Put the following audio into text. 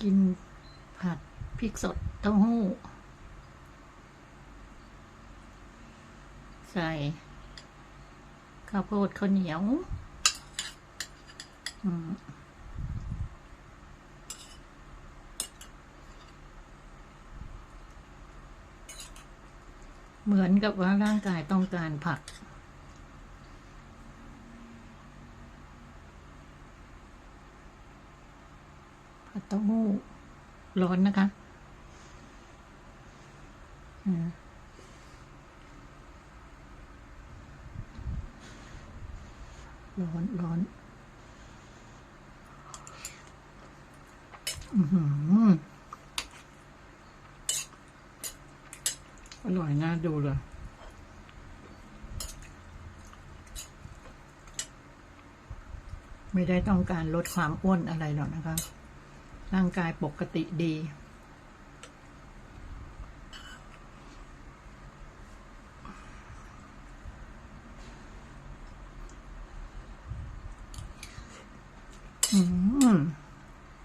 กินผัดพริกสดเต้าหู้ ใส่ข้าวโพดข้าวเหนียวเหมือนกับว่าร่างกายต้องการผัก เต้าหู้ร้อนนะคะร้อนร้อนอืออร่อยน่าดูเลยไม่ได้ต้องการลดความอ้วนอะไรหรอกนะคะ ร่างกายปกติดี อืม